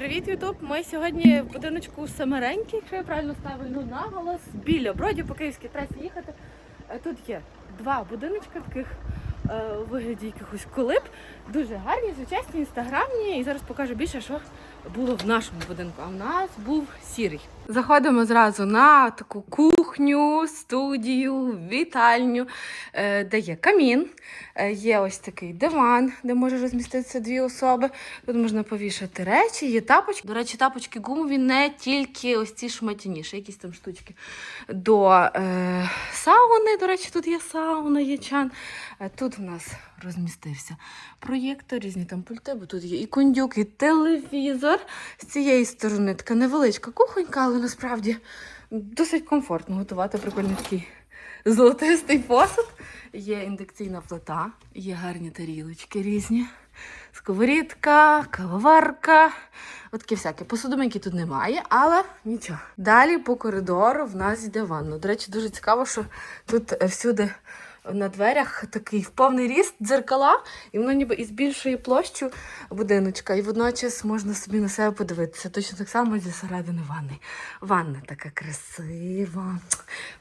Привіт, Ютуб! Ми сьогодні в будиночку Семеренький, якщо я правильно ставлю наголос, біля Броді по київській трасі їхати. Е, Тут є два будиночки таких е, у вигляді якихось колиб. Дуже гарні, сучасні, інстаграмні. І зараз покажу більше, що було в нашому будинку. А в нас був сірий. Заходимо зразу на таку кухню, студію, вітальню, е, де є камін, е, є ось такий диван, де може розміститися дві особи. Тут можна повішати речі, є тапочки. До речі, тапочки гумові не тільки ось ці шматяні, ще якісь там штучки. До е, сауни, до речі, тут є сауна, є чан. Е, Тут в нас розмістився проєктор, різні там пульти, бо тут є і кондюк, і телевізор. З цієї сторони така невеличка кухонька, але насправді досить комфортно готувати прикольний такий золотистий посуд. Є індукційна плита, є гарні тарілочки різні. Сковорідка, кавоварка, от таке всяке. Посудомийки тут немає, але нічого. Далі по коридору в нас йде ванна. До речі, дуже цікаво, що тут всюди на дверях такий в повний ріст дзеркала, і воно ніби і збільшує площу будиночка, і водночас можна собі на себе подивитися. Точно так само зі середини ванни. Ванна така красива.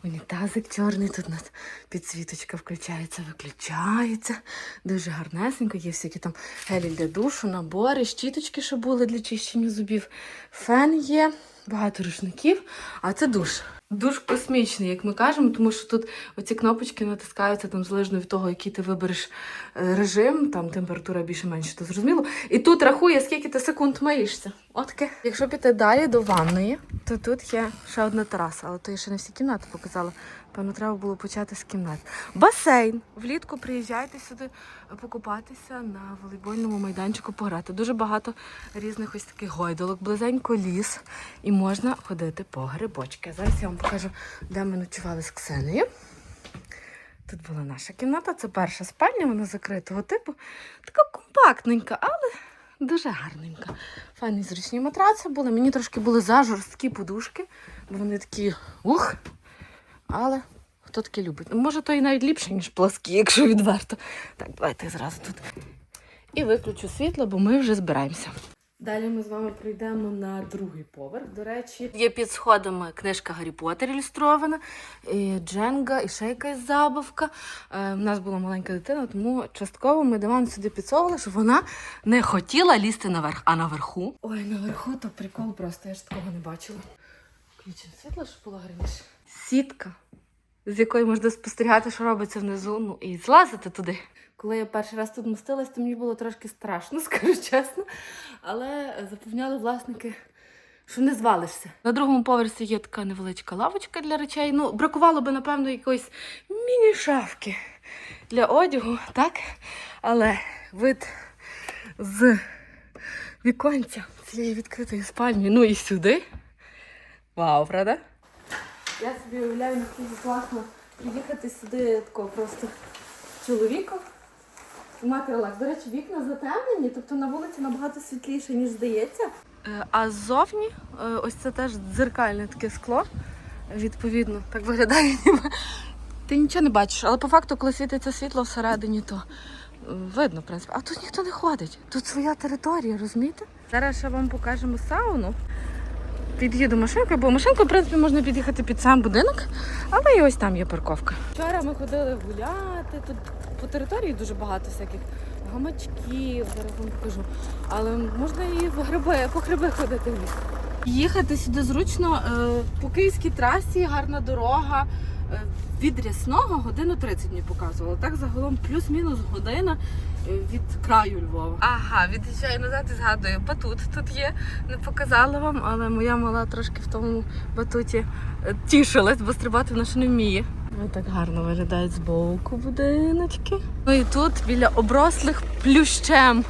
Унітазик чорний, тут у нас підсвіточка включається, виключається. Дуже гарнесенько. Є всякі там гелі для душу, набори, щіточки, що були для чищення зубів. Фен є, багато рушників, а це душ. Душ космічний, як ми кажемо, тому що тут оці кнопочки натискаються там залежно від того, який ти вибереш е, режим, там температура більше-менше, то зрозуміло. І тут рахує, скільки ти секунд миєшся. Отаке. Якщо піти далі до ванної, то тут є ще одна тераса, але то я ще не всі кімнати показала. Певно, треба було почати з кімнат. Басейн. Влітку приїжджайте сюди покупатися на волейбольному майданчику пограти. Дуже багато різних ось таких гойдолок, близенько ліс, і можна ходити по грибочки. Зараз я вам покажу, де ми ночували з Ксенею. Тут була наша кімната, це перша спальня, вона закритого типу. Така компактненька, але дуже гарненька. Файні зручні матраци були. Мені трошки були зажорсткі подушки, бо вони такі ух. Але хто таке любить? Може, то і навіть ліпше, ніж пласкі, якщо відверто. Так, давайте зразу тут. І виключу світло, бо ми вже збираємося. Далі ми з вами прийдемо на другий поверх. До речі, є під сходами книжка Гаррі Поттер ілюстрована, і Дженга, і ще якась забавка. Е, У нас була маленька дитина, тому частково ми диван сюди підсовували, щоб вона не хотіла лізти наверх, а наверху. Ой, наверху то прикол просто, я ж такого не бачила. Включимо світло, щоб було гарніше. Сітка, з якої можна спостерігати, що робиться внизу, ну і злазити туди. Коли я перший раз тут мостилась, то мені було трошки страшно, скажу чесно. Але запевняли власники, що не звалишся. На другому поверсі є така невеличка лавочка для речей. Ну, бракувало би, напевно, якоїсь міні-шафки для одягу, так? Але вид з віконця цієї відкритої спальні, ну і сюди. Вау, правда? Я собі уявляю, наскільки класно приїхати сюди тако просто з чоловіком і мати релакс. До речі, вікна затемнені, тобто на вулиці набагато світліше, ніж здається. А ззовні е, ось це теж дзеркальне таке скло. Відповідно, так виглядає, ти нічого не бачиш. Але по факту, коли світиться світло всередині, то е, видно, в принципі. А тут ніхто не ходить. Тут своя територія, розумієте? Зараз ще вам покажемо сауну. Під'їду машинкою, бо машинкою, в принципі, можна під'їхати під сам будинок, але і ось там є парковка. Вчора ми ходили гуляти. Тут по території дуже багато всяких гамачків, зараз вам покажу. Але можна і в гриби, по гриби ходити в ліс. Їхати сюди зручно е, по київській трасі, гарна дорога. Е, Від Рясного годину 30 мені показувало. Так загалом плюс-мінус година е, від краю Львова. Ага, від'їжджаю назад і згадую. Батут тут є. Не показала вам, але моя мала трошки в тому батуті тішилась, бо стрибати вона ще не вміє. Ось так гарно виглядають збоку будиночки. Ну і тут біля оброслих плющем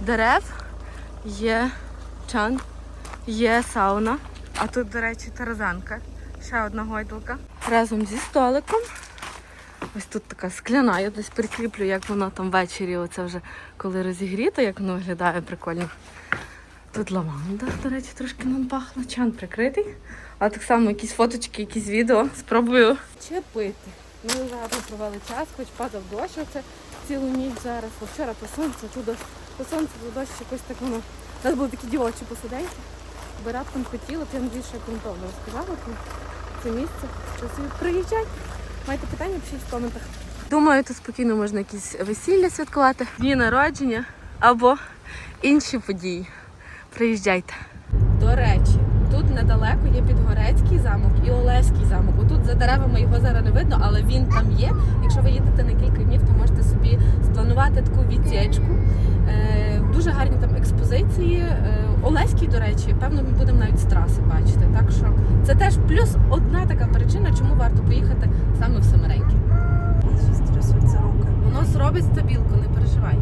дерев є чан, є сауна. А тут, до речі, тарзанка. Ще одна гойдалка. Разом зі столиком. Ось тут така скляна, я десь прикріплю, як воно там ввечері, оце вже коли розігріто, як воно виглядає прикольно. Тут лаванда, до речі, трошки нам пахло. Чан прикритий. А так само якісь фоточки, якісь відео. Спробую чепити. Ми гарно провели час, хоч падав дощ, оце цілу ніч зараз. Вчора по сонцю, дощ, по сонцю, то дощ якось так воно У нас були такі дівочі посиденьки. Би раптом хотіла, то я що я розказала про це місце. Що собі приїжджайте. Маєте питання, пишіть в коментах. Думаю, тут спокійно можна якісь весілля святкувати, дні народження або інші події. Приїжджайте. До речі, тут недалеко є Підгорецький замок і Олеський замок. Отут за деревами його зараз не видно, але він там є. Якщо ви їдете на кілька днів, то можете собі спланувати таку відсічку. Дуже гарні там експозиції. Е, Олеський, до речі, певно, ми будемо навіть з траси бачити. Так що це теж плюс одна така причина, чому варто поїхати саме в Семереньки. Воно зробить стабілку, не переживай.